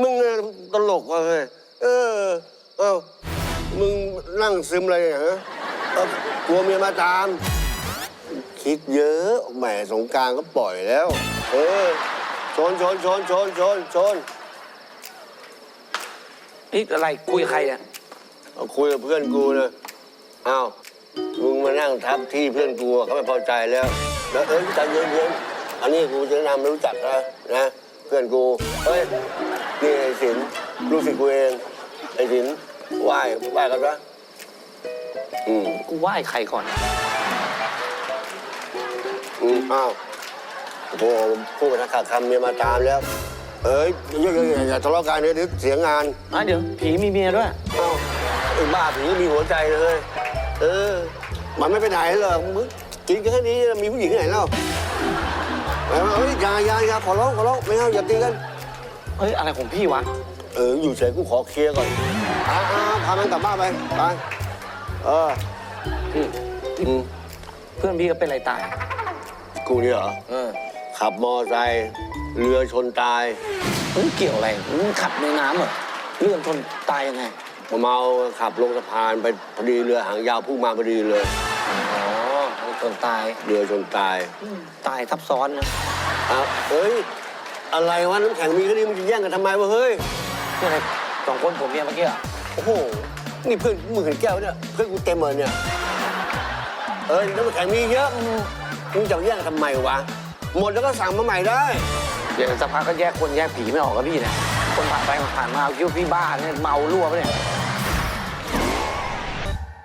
มึงเนี่ยตลกว่ะเฮ้ยเออ เอ้ามึงนั่งซึมอะไรเนี่ยฮะเอ้ากลัวเมียมาตาม คิดเยอะแหมสงกรารก็ปล่อยแล้ว เออชนชนชนชนชนชนนี่อะไรคุยกับใครเนี่ยเอาคุยกับเพื่อนกูนะอ้าวมึงมานั่งทับที่เพื่อนกูอะเขาไม่พอใจแล้วแล้วเอ้ยใจเย็นๆ อันนี้กูจะแนะนำไม่รู้จักนะนะเพื่อนกูเฮ้ยนี่ไอ้สินลูกศิษย์กูเองไอ้สินไหว้ไหว้กันปะอืมกูไหว้ใครก่อน อืมอ้าวโอ้โหพูดไปทักขาดคำเมียมาตามแล้ว เอ้ยอย่าอย่าอย่าอย่าทะเลาะกันเดี๋ยวเสียงานอะเดี๋ยวผีมีเมียด้วยเอ้าไอ้บ้าผีมีหัวใจเลยเออ มันไม่ไปไหนหรอกมึงกินกันแค่นี้มีผู้หญิงที่ไหนเล่า เอ้ยอย่าอย่าอย่าขอร้องขอร้องไม่เอาอย่าตีกัน เฮ้ย อะไรของพี่วะ เอออยู่เฉยกูขอเคลียร์ก่อนอ่าอ่าพามันกลับบ้านไปไปเออพี่อืมเพื่อนพี่ก็เป็นอะไรตาย กูเนี่ยเหรอเออขับมอไซค์เรือชนตายมึงเกี่ยวอะไรมึงขับในน้ำเหรอเลื่อนชนตายยังไง เมาขับลงสะพานไปพอดีเรือหางยาวพุ่งมาพอดีเลย อ๋อช นตาย เรือชนตายตายทับซ้อนนะอ้าวเฮ้ย อะไรวะน้ำแข็งมีก็ดีมึงจะแย่งกันทำไมวะเฮ้ย นี่อะไรสองคนผมเมียเมื่อกี้เหรอโอ้โห นี่เพื่อนมึงเห็นแก้วเนี่ย เพื่อนกูเต็มเลยเนี่ย เออน้ำแข็งมีเยอะมึงมึงจะแย่งกันทำไมวะ หมดแล้วก็สั่งมาใหม่ได้ เดี๋ยวสักพักก็แยกคนแยกผีไม่ออกกับพี่เนี่ยคนผ่านไปผ่านมาคิดว่าพี่บ้าเนี่ยเมารั่วปะเนี่ย